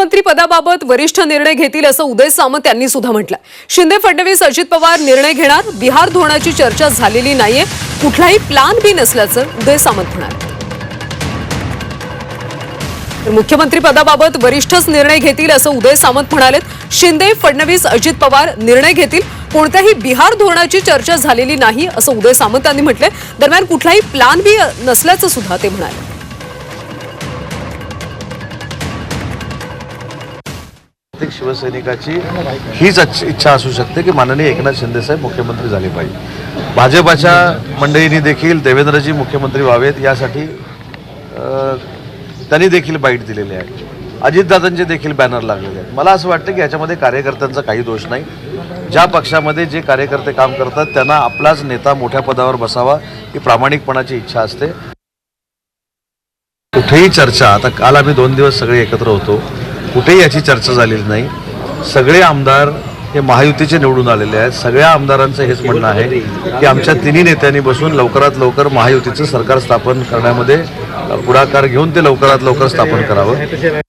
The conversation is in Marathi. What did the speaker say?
मुख्यमंत्री पदाबाबत वरिष्ठ निर्णय घेतील असं उदय सामंत यांनी सुद्धा म्हटलं शिंदे फडणवीस अजित पवार निर्णय घेणार बिहार धोरणाची चर्चा झालेली नाहीये. कुठलाही प्लान बी नसल्याचं उदय सामंत म्हणाले. तर मुख्यमंत्री पदाबाबत वरिष्ठच निर्णय घेतील असं उदय सामंत म्हणालेत. शिंदे फडणवीस अजित पवार निर्णय घेतील. कोणत्याही बिहार धोरणाची चर्चा झालेली नाही असं उदय सामंत यांनी म्हटलंय. दरम्यान कुठलाही प्लान बी नसल्याचं सुद्धा ते म्हणाले. प्रत्येक शिवसैनिकाची हीच इच्छा असू शकते की माननीय एकनाथ शिंदेसाहेब मुख्यमंत्री झाले पाहिजे. भाजपाच्या मंडळींनी देखील देवेंद्रजी मुख्यमंत्री व्हावेत यासाठी त्यांनी देखील बाईट दिलेली आहे. अजितदादांचे देखील बॅनर लागलेले आहेत. मला असं वाटतं की याच्यामध्ये कार्यकर्त्यांचा काही दोष नाही. ज्या पक्षामध्ये जे कार्यकर्ते काम करतात त्यांना आपलाच नेता मोठ्या पदावर बसावा ही प्रामाणिकपणाची इच्छा असते. कुठेही चर्चा आता काल आम्ही दोन दिवस सगळे एकत्र होतो. कुठेही याची चर्चा झालेली नाही. सगळे आमदार हे महायुतीचे निवडून आलेले आहेत. सगळ्या आमदारांचं हेच म्हणणं आहे की आमच्या तिन्ही नेत्यांनी बसून लवकरात लवकर महायुतीचं सरकार स्थापन करण्यामध्ये पुढाकार घेऊन ते लवकरात लवकर स्थापन करावं.